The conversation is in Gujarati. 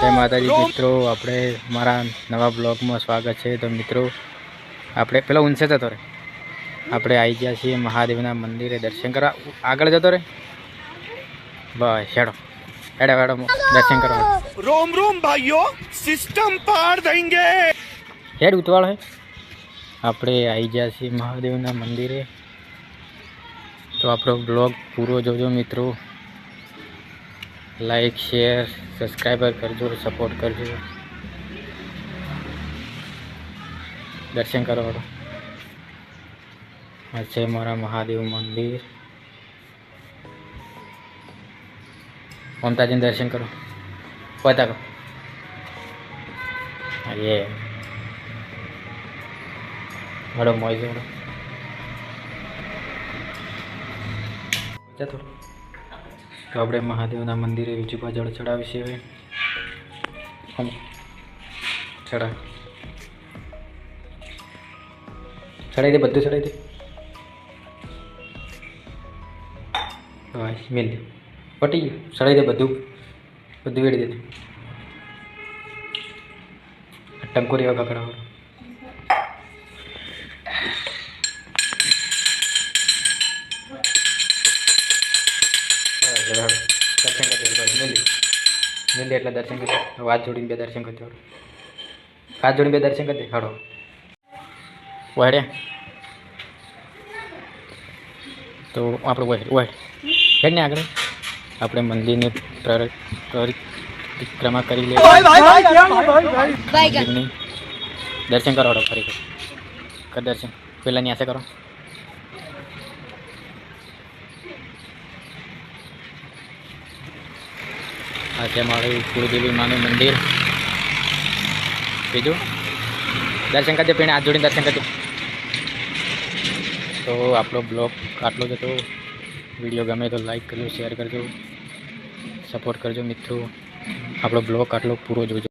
જય માતાજી મિત્રો આપણે મારા નવા બ્લોગમાં સ્વાગત છે. તો મિત્રો આપણે પેલા ઊંચે જતો રહે આપણે આવી ગયા છીએ મહાદેવના મંદિરે દર્શન કરવા. આગળ જતો રહે બસ હેડો. હેડો હેડો દર્શન કરવા. રોમ રોમ ભાઈઓ સિસ્ટમ પાર દેંગે હેડ ઉતવાળ હે. આપણે આવી ગયા છીએ મહાદેવના મંદિરે. તો આપણો બ્લોગ પૂરો જોજો મિત્રો. લાઈક શેર સબસ્ક્રાઈબર કરજો સપોર્ટ કરજો. દર્શન કરો. આ છે મારા મહાદેવ મંદિર. મમતાજીને દર્શન કરો. પતાકો એ. હડો મોજ થોડું. તો આપણે મહાદેવના મંદિરે વિજુભા જળ ચડાવી છે હવે ચડા. ચડાવી દે, બધું ચડાવી દે. બસ મેલ દે. પટી ગયું. ચડાવી દે બધું. બધું વેડી દે ટંકોરી વગા દર્શન કરી મિલી મિલી એટલે દર્શન કરી હાથ જોડીને બે દર્શન કરી દેવાનું હાથ જોડીને બે દર્શન કરી દે હાડો વાડે તો આપણે વાડ વહે હેડ ને આગળ. આપણે મંદિરની પ્ર- પરિક્રમા કરી લઈએ. દર્શન કરો હાડો ફરી. કર દર્શન પહેલાં ન્યાસે કરો. આ છે મારું કુળદેવી માનું મંદિર. બીજું? દર્શન કરજો, પીણે હાથ જોડીને દર્શન કરજો. તો આપણો બ્લોગ આટલો જ હતો. વીડિયો ગમે તો લાઈક કરજો, શેર કરજો, સપોર્ટ કરજો મિત્રો. આપણો બ્લોગ આટલો પૂરો જોજો.